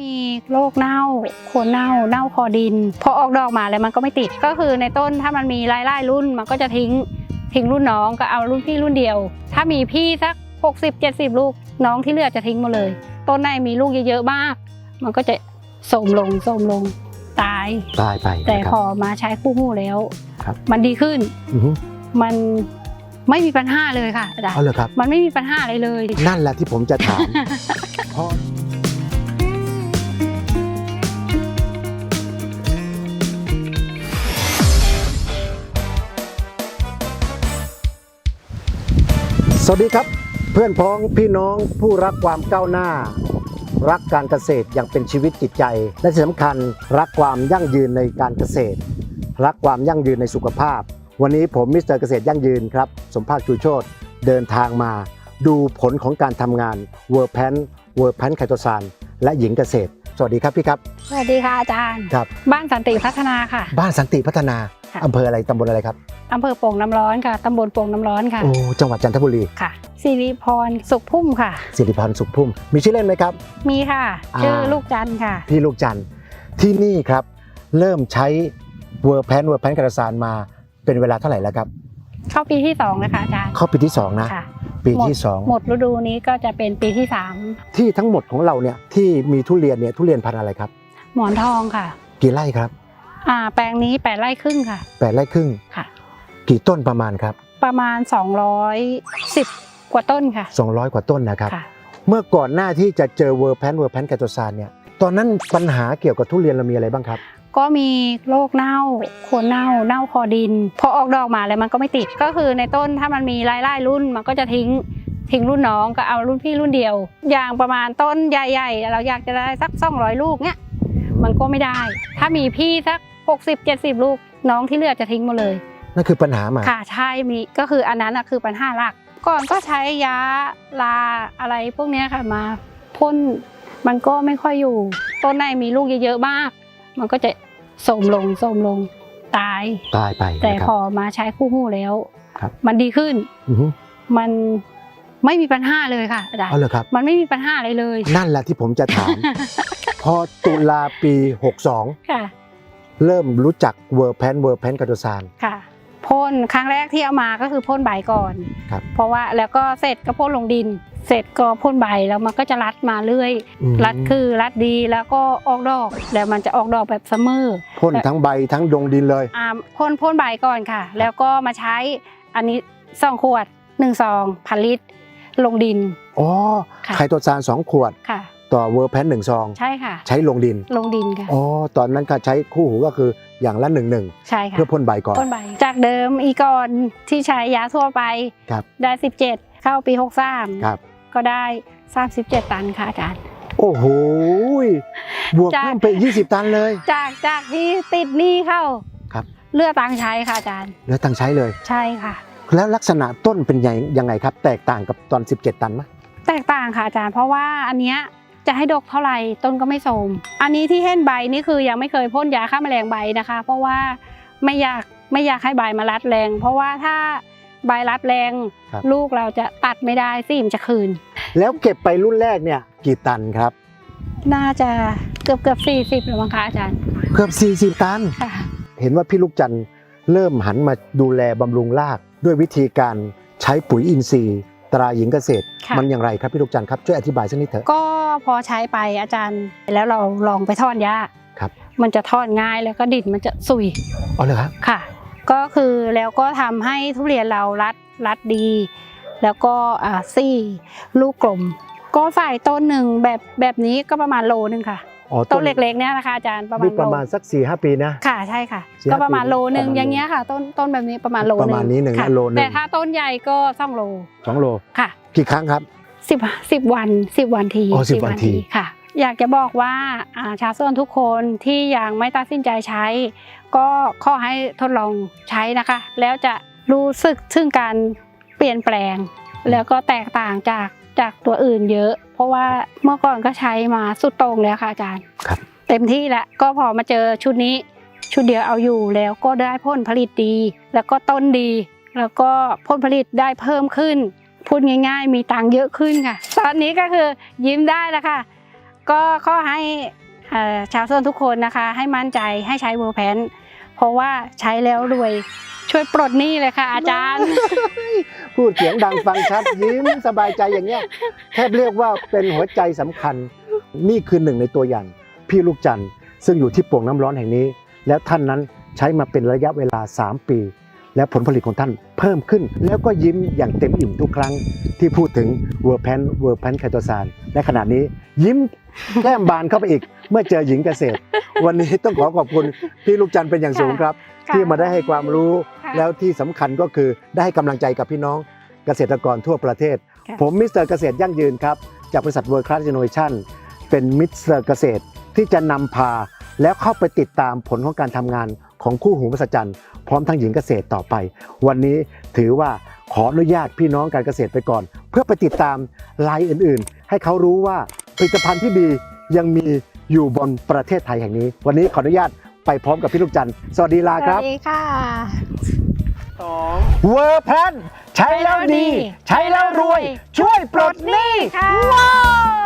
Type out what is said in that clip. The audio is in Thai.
มีโรคเน่าโคนเน่าเน่าคอดิน พอออกดอกมาแล้วมันก็ไม่ติด ก็คือในต้นถ้ามันมีไล่ๆรุ่นมันก็จะทิ้งทิ้งรุ่นน้องก็เอารุ่นพี่รุ่นเดียว ถ้ามีพี่สัก 60 70 ลูกน้องที่เหลือจะทิ้งหมดเลย ต้นไหนมีลูกเยอะๆมาก มันก็จะโสมลงโสมลงตายตายไปแต่นะคพรับอมาใช้คู่หูแล้วครับมันดีขึ้นอือฮึมันไม่มีปัญหาเลยค่ะอาจารเอาย์เลยครับมันไม่มีปัญหาอะไรเลย นั่นแหละที่ผมจะถาม สวัสดีครับเพื่อนพ้องพี่น้องผู้รักความก้าวหน้า รักการเกษตรอย่างเป็นชีวิตจิตใจ และที่สำคัญรักความยั่งยืนในการเกษตร รักความยั่งยืนในสุขภาพ วันนี้ผมมิสเตอร์เกษตรยั่งยืนครับ สมภาคชูโชตเดินทางมา ดูผลของการทำงานเวอร์แพนเวอร์แพนไคโตซานและหญิงเกษตร สวัสดีครับพี่ครับ สวัสดีค่ะอาจารย์ ครับ บ้านสันติพัฒนาค่ะ บ้านสันติพัฒนาค่ะ อำเภออะไรตำบลอะไรครับอำเภอโป่งน้ำร้อนค่ะตำบลโป่งน้ำร้อนค่ะ โอ้จังหวัดจันทบุรีค่ะสิริพรสุขพุ่มค่ะ สิริพันธ์สุขพุ่มมีชื่อเล่นไหมครับ มีค่ะ อ่า ชื่อลูกจันทร์ค่ะ พี่ลูกจันทร์ที่นี่ครับ เริ่มใช้เวอร์แพนเวอร์แพนไคโตซานมาเป็นเวลาเท่าไหร่แล้วครับเข้าปีที่สองนะคะอาจารย์เข้าปีที่สองนะ ค่ะ ปีหมดที่สอง หมดฤดูนี้ก็จะเป็นปีที่สามที่ทั้งหมดของเราเนี่ยที่มีทุเรียนเนี่ยทุเรียนพันธุ์อะไรครับ หมอนทองค่ะ กี่ไร่ครับ อ่า แปลงนี้แปดไร่ครึ่งค่ะแปดไร่ครึ่ง ค่ะ กี่ต้นประมาณครับ ประมาณ 210 กว่าต้นค่ะ 200 กว่าต้นนะครับ ค่ะ เมื่อก่อนหน้าที่จะเจอเวอร์แพนเวอร์แพนไคโตซานเนี่ย ตอนนั้นปัญหาเกี่ยวกับทุเรียนเรามีอะไรบ้างครับ ก็มีโรคเน่าโคนเน่าเน่าคอดิน พอออกดอกมาแล้วมันก็ไม่ติด ก็คือในต้นถ้ามันมีไล่ๆรุ่นมันก็จะทิ้งทิ้งรุ่นน้องก็เอารุ่นพี่รุ่นเดียว อย่างประมาณต้นใหญ่ๆ เราอยากจะได้สัก200ลูกเนี้ยมันก็ไม่ได้ ถ้ามีพี่สัก60 70 ลูกน้องที่เหลือจะทิ้งหมดเลยนั่นคือปัญหามาค่ะใช่มีก็คืออันนั้นนะคือปัญหาหลัก ก่อนก็ใช้ยาลาอะไรพวกเนี้ยค่ะมาพ่นมันก็ไม่ค่อยอยู่ ต้นไหนมีลูกเยอะๆมาก มันก็จะ โสมลงโสมลงตาย ตายไปแต่นะครัพบอมาใช้คู่หูแล้ว ครับ มันดีขึ้นอือฮึมันไม่มีปัญหาเลยค่ะอาจารเอาย์เลยครับ มันไม่มีปัญหาอะไรเลย นั่นแหละที่ผมจะถาม พอตุลาปี62ค่ะเริ่มรู้จักเวอร์แพนเวอร์แพนไคโตซาน ค่ะพ่นครั้งแรกที่เอามาก็คือพ่นใบก่อน ครับ เพราะว่าแล้วก็เสร็จก็พ่นลงดิน เสร็จก็พ่นใบแล้วมันก็จะรัดมาเรื่อยอืมรัดคือรัดดีแล้วก็ออกดอกแล้วมันจะออกดอกแบบซัมเมอร์พ่นทั้งใบทั้งดงดินเลยอ่าพ่นพ่นใบก่อนค่ะ แล้วก็มาใช้อันนี้สองขวดหนึ่งซองพันลิตรลงดินอ๋อค่ะไคโตซานสองขวดค่ะ ต่อเวอร์แพนหนึ่งซองใช่ค่ะ ใช้ลงดินลงดินค่ะอ๋อตอนนั้นก็ใช้คู่หูก็คืออย่างละหนึ่งหนึ่งใช่ค่ะเพื่อพ่นใบก่อนพ่นใบจากเดิมอีกอนที่ใช้ยาทั่วไปครับได้17เข้าปี63ครับ ก็ได้37ตันค่ะอาจารย์ โอ้โหยบวกจาก เพิ่มไป20 ตันเลย จากจากที่ติดหนี้เข้าครับ เลือกตังค์ใช้ค่ะอาจารย์แล้วตังค์ใช้เลย ใช่ค่ะ แล้วลักษณะต้นเป็นยังยังไงครับ แตกต่างกับตอน 17 ตันไหมแตกต่างค่ะอาจารย์ เพราะว่าอันเนี้ยจะให้ดกเท่าไหร่ต้นก็ไม่โทรมอันนี้ที่เห็นใบนี่คือยังไม่เคยพ่นยาฆ่าแมลงใบนะคะ เพราะว่าไม่อยากไม่อยากให้ใบมารัดแรง เพราะว่าถ้า ใบรัดแรง ครับ ลูกเราจะตัดไม่ได้สิมนจะคืน แล้วเก็บไปรุ่นแรกเนี่ย กี่ตันครับ น่าจะเกือบเกือบสี่สิบหรือมั้งคะอาจารย์เกือบ 40 ตัน ค่ะ เห็นว่าพี่ลูกจันทร์เริ่มหันมาดูแลบำรุงรากด้วยวิธีการใช้ปุ๋ยอินทรีย์ ตราหญิงเกษตร ค่ะ มันอย่างไรครับพี่ลูกจันทร์ครับช่วยอธิบายสักนิดเถอะ ก็พอใช้ไปอาจารย์แล้วเราลองไปทอดหญ้าครับ มันจะทอดง่ายแล้วก็ดินมันจะสุย อ๋อเลยครับ ค่ะ ก็คือแล้วก็ทำให้ทุเรียนเรารัดรัดดี แล้วก็อ่าซี่ลูกกลม ก็ใส่ต้นหนึ่งแบบแบบนี้ก็ประมาณโลนึงค่ะอ๋อต้นเล็กๆเนี่ยนะคะอาจารย์ประมาณนี่โลประมาณสัก4ี่หปีนะค่ะใช่ค่ะสี่ก็ประมาณห้าปีโลนึงประมาณอย่างเงี้ยค่ะ ต้นต้นแบบนี้ประมาณโลนึงประมาณนี้หนึ่งค่ะโลนึงแต่ถ้าต้นใหญ่ก็สองโล2โลค่ะ กี่ครั้งครับสิบสิบวันสิบวันทีอ๋อ10วันทีค่ะ อยากจะบอกว่าอ่าชาวสวนทุกคนที่ยังไม่ตัดสินใจใช้ ก็ขอให้ทดลองใช้นะคะ แล้วจะรู้สึกถึงการเปลี่ยนแปลง แล้วก็แตกต่างจากจากตัวอื่นเยอะ เพราะว่าเมื่อก่อนก็ใช้มาสุดโต่งแล้วค่ะอาจารย์ครับ เต็มที่แล้วก็พอมาเจอชุดนี้ชุดเดียวเอาอยู่แล้วก็ได้ผลผลิตดี แล้วก็ต้นดี แล้วก็ผลผลิตได้เพิ่มขึ้นพูดง่าย ๆ มีตังค์เยอะขึ้นค่ะ ตอนนี้ก็คือยิ้มได้แล้วค่ะ ก็ข้อให้ชาวสวนทุกคนนะคะ ให้มั่นใจให้ใช้เวอร์แพนเพราะว่าใช้แล้วรวยช่วยปลดหนี้เลยค่ะอาจารย์ พูดเสียงดังฟังชัดยิ้มสบายใจอย่างเงี้ยแทบเรียกว่าเป็นหัวใจสำคัญ นี่คือหนึ่งในตัวอย่าง พี่ลูกจันทร์ซึ่งอยู่ที่โป่งน้ำร้อนแห่งนี้ แล้วท่านนั้นใช้มาเป็นระยะเวลา 3 ปี และผลผลิตของท่านเพิ่มขึ้น แล้วก็ยิ้มอย่างเต็มอิ่มทุกครั้ง ที่พูดถึงเวอร์แพนเวอร์แพนไคโตซานและขณะนี้ยิ้มแก้มบานเข้าไปอีก เมื่อเจอหญิงเกษตร วันนี้ต้องขอขอบคุณพี่ลูกจันทร์เป็นอย่างสูงครับ ที่มาได้ให้ความรู้ค่ะแล้วที่สำคัญก็คือได้ให้กำลังใจกับพี่น้องเกษตรกรทั่วประเทศค่ะผมมิสเตอร์เกษตรยั่งยืนครับจากบริษัท World Class Innovation เป็นมิสเตอร์เกษตรที่จะนำพาแล้วเข้าไปติดตามผลของการทำงานของคู่หูมหัศจรรย์พร้อมทั้งหญิงเกษตรต่อไป วันนี้ถือว่า ขออนุญาตพี่น้องการเกษตรไปก่อน เพื่อไปติดตามรายอื่นๆ ให้เขารู้ว่าผลิตภัณฑ์ที่ดียังมีอยู่บนประเทศไทยแห่งนี้ วันนี้ขออนุญาตไปพร้อมกับพี่ลูกจันทร์สวัสดีลาสควัรับสดีค่ะเวอร์แพนใช้แล้วดี ใช้แล้วรวย ช่วยปลดหนี้ค่ะว้าว